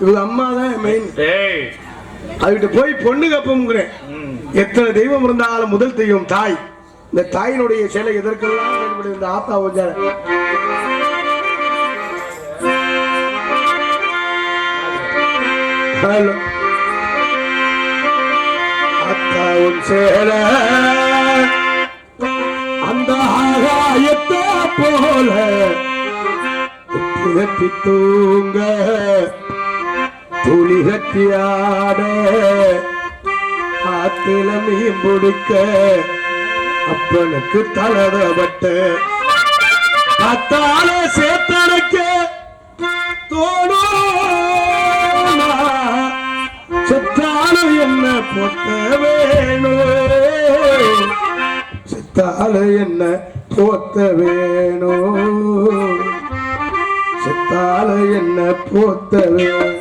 இவங்க அம்மா தான் மெயின் அதுகிட்ட போய் பொண்ணு கப்பம்ங்கிறேன். எத்தனை தெய்வம் இருந்தாலும் முதல் தெய்வம் தாய். இந்த தாயினுடைய சிலை எதற்கெல்லாம் பயன்படுது இந்த ஆத்தா கொஞ்சம் சேல. அந்த ஆகாயத்தை போல தூங்க. துளி கட்டியாட ஆத்தில மீன் பிடிக்க அப்பனுக்கு தளரப்பட்ட. பத்தால சேத்தனைக்க தோணுமா செத்தாலும் என்ன பொத்த வேணும்? செத்தாலும் என்ன போத்த வேணும்? செத்தாலும் என்ன போத்த வேணும்?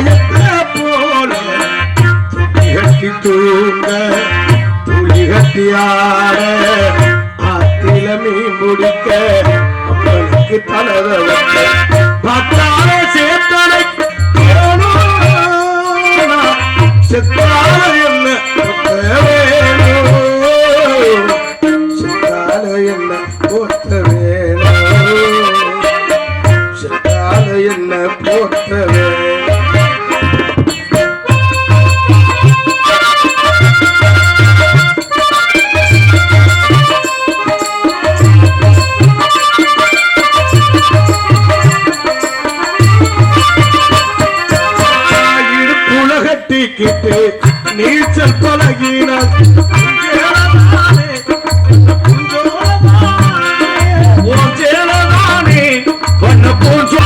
ஆகாயத்தை போல கட்டி தூங்க துளி கட்டி ஆத்தில மீன் முடிக்க அப்பனுக்கு தலத பத்தால சேத்தனை செத்தால என்ன கொத்த என்ன போத்த வேணும்? என்ன போத்த வேணும்? நீச்சல் பழகினான் உன் சேலதானே பண்ண போச்சு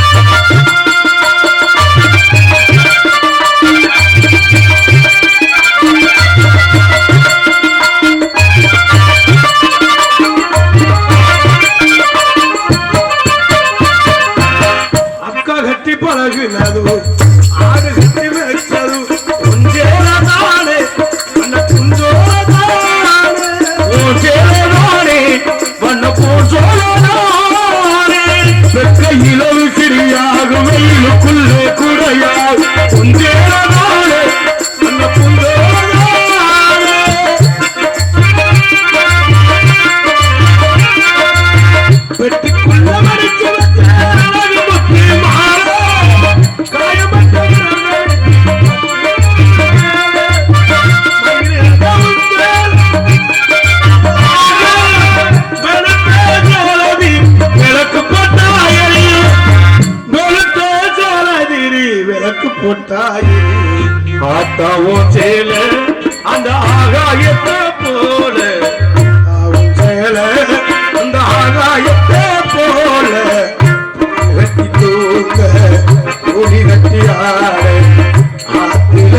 அக்கா கட்டி பழகினது ஆடு సేకుడయా కుందేరా ஆத்தாவும் சேல அந்த ஆகாயத்தை போல. சேல அந்த ஆகாயத்தை போல. கட்டி தூங்க கூடி கட்டி ஆட ஆத்தில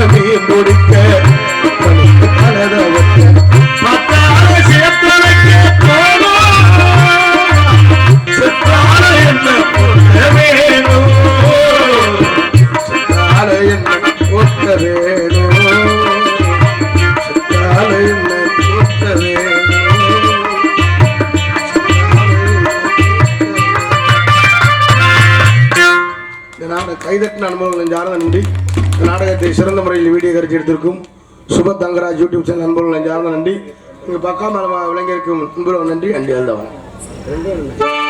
கைதட்டின அனுபவங்கள் நெஞ்சார்ந்த நன்றி நாடகத்தை சிறந்த முறையில் வீடியோ கருத்து எடுத்திருக்கும் சுப தங்கராஜ் யூடியூப் சேனல் நண்பர்கள் நெஞ்சார்ந்த நன்றி இங்கு பக்காம விளங்கியிருக்கும் நண்பர்கள் நன்றி அண்டி ரெண்டு